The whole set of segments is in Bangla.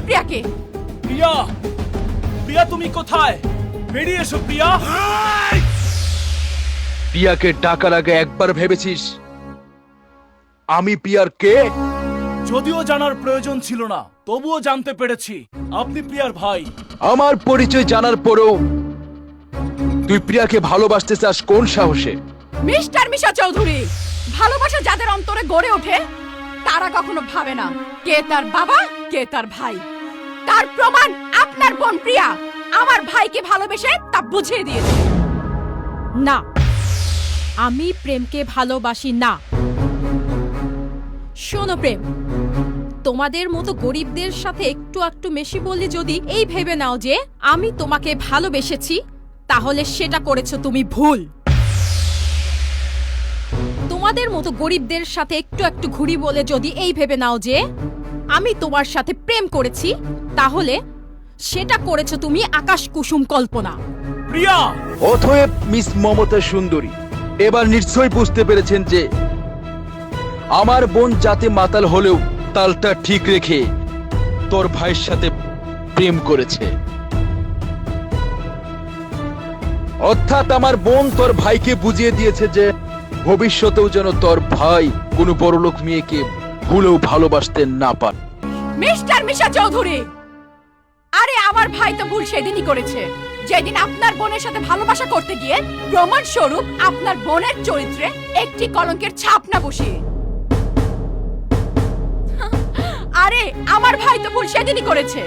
তোর প্রিয়াকে? প্রিয়া প্রিয়া তুমি কোথায়? বেরিয়ে এসো প্রিয়া। পিয়াকে ডাকার আগে একবার ভেবেছিস? আমি পিয়ার কে? যদিও জানার প্রয়োজন ছিল না তবুও জানতে পেরেছি আপনি প্রিয়ার ভাই। আমার পরিচয় জানার পরেও তুই প্রিয়াকে ভালোবাসতে চাস কোন সাহসে? মিস্টার মিশা চৌধুরী ভালোবাসা যাদের অন্তরে গড়ে ওঠে তারা কখনো ভাবে না কে তার বাবা কে তার ভাই? তার প্রমাণ আপনার বোন প্রিয়া। আমার ভাইকে ভালোবেসে তা বুঝিয়ে দিয়েছে না, আমি প্রেমকে ভালোবাসি না। শোনো প্রেম, তোমাদের মতো গরিবদের সাথে একটু একটু মেশি বললে যদি এই ভেবে নাও যে আমি তোমাকে ভালোবেসেছি, তাহলে সেটা করেছ তুমি ভুল। তোমাদের মতো গরিবদের সাথে একটু একটু ঘুরি বলে যদি এই ভেবে নাও যে আমি তোমার সাথে প্রেম করেছি তাহলে সেটা করেছ তুমি আকাশ কুসুম কল্পনা। প্রিয়া! অথয়েব মিস মমতা সুন্দরী এবার নিশ্চয়ই বুঝতে পেরেছেন যে আমার বোন যাতে মাতাল হলেও তালটা ঠিক রেখে তোর ভাইয়ের সাথে প্রেম করেছে। অর্থাৎ আমার বোন তোর ভাইকে বুঝিয়ে দিয়েছে যে ভবিষ্যতেও যেন তোর ভাই কোনো বড়লোক মেয়েকে ভুলেও ভালোবাসতে না পারে। মিস্টার মিশা চৌধুরী! আরে আমার ভাই তো ভুল সেদিনই করেছে। যেদিন আপনার বোনের সাথে ভালোবাসা করতে গিয়ে প্রমাণ স্বরূপ আপনার বোনের চরিত্রে একটি কলঙ্কের ছাপ না বসিয়ে আরে আমার ভাই তো ভুল সেদিনই করেছে।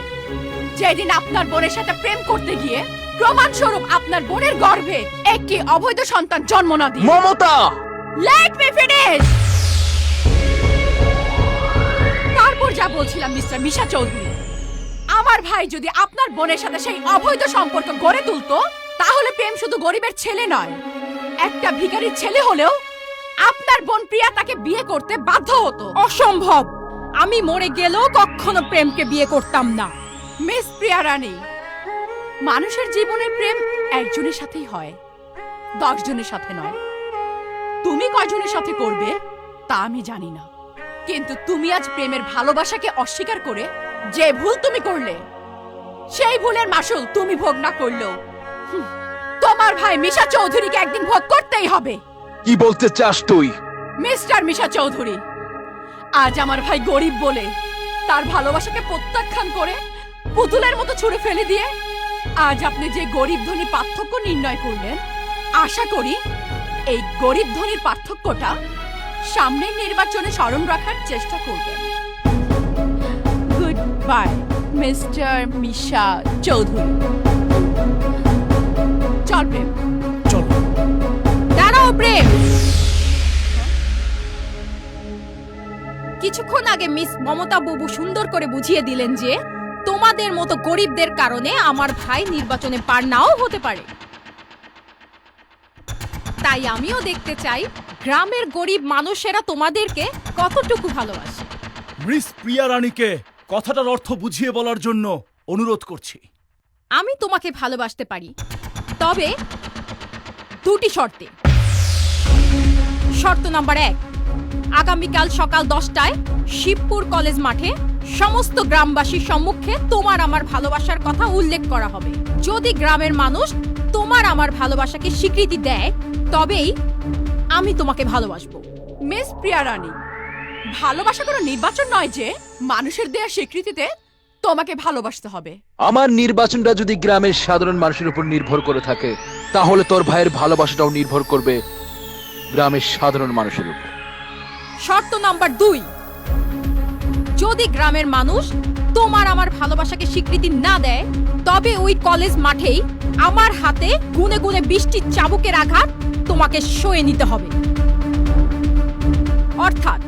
যেদিন আপনার বোনের সাথে প্রেম করতে গিয়ে প্রমাণ স্বরূপ আপনার বোনের গর্ভে একটি অবৈধ সন্তান জন্ম না দিয়ে। মমতা! লেট মি ফিনিশ তারপর যা বলছিলাম মিস্টার মিশা চৌধুরী। আমার ভাই যদি আপনার বোনের সাথে সেই অবৈধ সম্পর্ক গড়ে তুলতো তাহলে প্রেম শুধু গরিবের ছেলে নয় একটা ভিখারির ছেলে হলেও আপনার বোন প্রিয়া তাকে বিয়ে করতে বাধ্য হতো। অসম্ভব। আমি মরে গেলেও কখনো প্রেমকে বিয়ে করতাম না। মিস প্রিয়া রানী মানুষের জীবনের প্রেম একজনের সাথেই হয় দশ জনের সাথে নয়। তুমি কয়জনের সাথে করবে তা আমি জানি না। কিন্তু তুমি আজ প্রেমের ভালোবাসাকে অস্বীকার করে যে ভুল তুমি করলে সেই ভুলের মাসুল তুমি ভোগ না করলেও তোমার ভাই মিশা চৌধুরীকে একদিন ভোগ করতেই হবে। কি বলতে চাস তুই? মিস্টার মিশা চৌধুরী আজ আমার ভাই গরিব বলে তার ভালোবাসাকে প্রত্যাখ্যান করে পুতুলের মতো ছুঁড়ে ফেলে দিয়ে আজ আপনি যে গরিব ধনী পার্থক্য নির্ণয় করলেন আশা করি এই গরিব ধনীর পার্থক্যটা সামনের নির্বাচনে স্মরণ রাখার চেষ্টা করবেন। Good bye mister Misha Chowdhury চল প্রেম। চলো। দাঁড়াও প্রেম। কিছুক্ষণ আগে মিস মমতা বাবু সুন্দর করে বুঝিয়ে দিলেন যে তোমাদের মতো গরিবদের কারণে আমার ভাই নির্বাচনে পার নাও হতে পারে। তাই আমিও দেখতে চাই গ্রামের গরিব মানুষেরা তোমাদেরকে কতটুকু ভালোবাসে? মিস প্রিয়া রানীকে কথাটার অর্থ বুঝিয়ে বলার জন্য অনুরোধ করছি। আমি তোমাকে ভালোবাসতে পারি। তবে দুটি শর্তে। শর্ত নাম্বার এক আগামীকাল সকাল দশটায় শিবপুর কলেজ মাঠে সমস্ত গ্রামবাসীর সম্মুখে তোমার আমার ভালোবাসার কথা উল্লেখ করা হবে। যদি গ্রামের মানুষ তোমার আমার ভালোবাসাকে স্বীকৃতি দেয় তবেই আমি তোমাকে ভালোবাসবো। মিস প্রিয়া রানী ভালোবাসা কোনো নির্বাচন নয় যে মানুষের দেয়া স্বীকৃতিতে তোমাকে ভালোবাসতে হবে। আমার নির্বাচনটা যদি গ্রামের সাধারণ মানুষের উপর নির্ভর করে থাকে তাহলে তোর ভাইয়ের ভালোবাসাটাও নির্ভর করবে গ্রামের সাধারণ মানুষের উপর। শর্ত নাম্বার দুই যদি গ্রামের মানুষ তোমার আমার ভালোবাসাকে স্বীকৃতি না দেয়, তবে ওই কলেজ মাঠেই আমার হাতে গুনে গুনে বৃষ্টির চাবুকের আঘাত তোমাকে সয়ে নিতে হবে। অর্থাৎ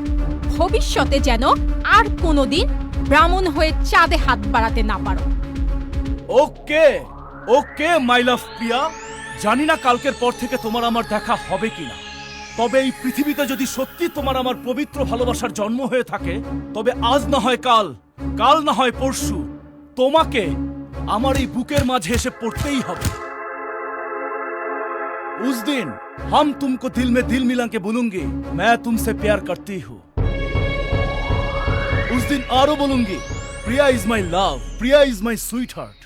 ভবিষ্যতে যেন আর কোনোদিন ব্রাহ্মণ হয়ে চাঁদে হাত বাড়াতে না পারো। ওকে ওকে, মাই লাভ প্রিয়া। জানি না কালকের পর থেকে তোমার আমার দেখা হবে কিনা। তবে এই পৃথিবীতে যদি সত্যি তোমার আমার পবিত্র ভালোবাসার জন্ম হয়ে থাকে তবে আজ না হয় কাল কাল না হয় পরশু তোমাকে আমার এই বুকের মাঝে এসে পড়তেই হবে उस दिन हम तुमको दिल में दिल मिला के बोलूंगी मैं तुमसे प्यार करती हूँ उस दिन आरो बोलूंगी Priya is my love Priya is my sweetheart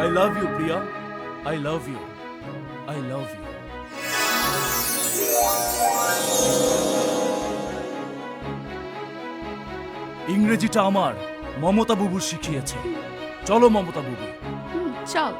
I love you Priya I love you I love you ইংরেজিটা আমার মমতা বুবু শিখিয়েছে। চলো মমতা বুবু। চল।